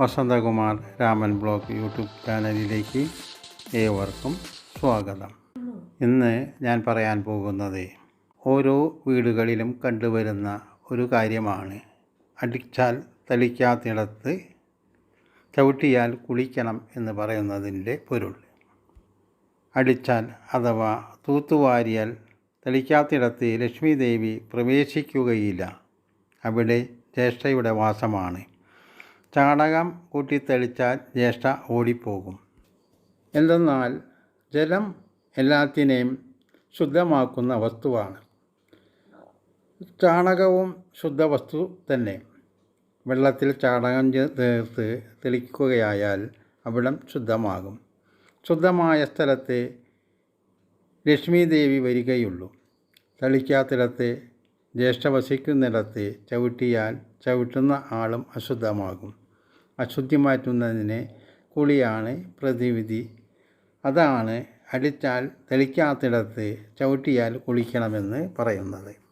Vasanthakumar Raman blog YouTube ചാനലിലേക്ക് ഏവർക്കും സ്വാഗതം. ഇന്ന് ഞാൻ പറയാൻ പോകുന്നത് ഓരോ വീടുകളിലും കണ്ടുവരുന്ന ഒരു കാര്യമാണ്. അടിച്ചാൽ തളിക്കാത്തിടത്ത് ചവിട്ടിയാൽ കുളിക്കണം എന്ന് പറയുന്നതിന്റെ പൊരുൾ. അടിച്ചാൽ അഥവാ തൂത്തുവാരിയാൽ തളിക്കാത്തിടത്ത് ലക്ഷ്മി ദേവി പ്രവേശിക്കുകയില്ല. അവിടെ ജ്യേഷ്ഠയുടെ വാസമാണ്. ചാണകം കൂട്ടിത്തെളിച്ചാൽ ജ്യേഷ്ഠ ഓടിപ്പോകും. എന്തെന്നാൽ ജലം എല്ലാത്തിനെയും ശുദ്ധമാക്കുന്ന വസ്തുവാണ്. ചാണകവും ശുദ്ധ വസ്തു തന്നെ. വെള്ളത്തിൽ ചാണകം തീർത്ത് തെളിക്കുകയായാൽ അവിടം ശുദ്ധമാകും. ശുദ്ധമായ സ്ഥലത്തെ ലക്ഷ്മി ദേവി വരികയുള്ളൂ. തളിക്കാത്തിടത്ത് ജ്യേഷ്ഠ വസിക്കുന്നിടത്ത് ചവിട്ടിയാൽ ചവിട്ടുന്ന ആളും അശുദ്ധമാകും. അശുദ്ധി മാറ്റുന്നതിന് കുളിയാണ് പ്രതിവിധി. അതാണ് അടിച്ചാൽ തെളിക്കാത്തിടത്ത് ചവിട്ടിയാൽ കുളിക്കണമെന്ന് പറയുന്നത്.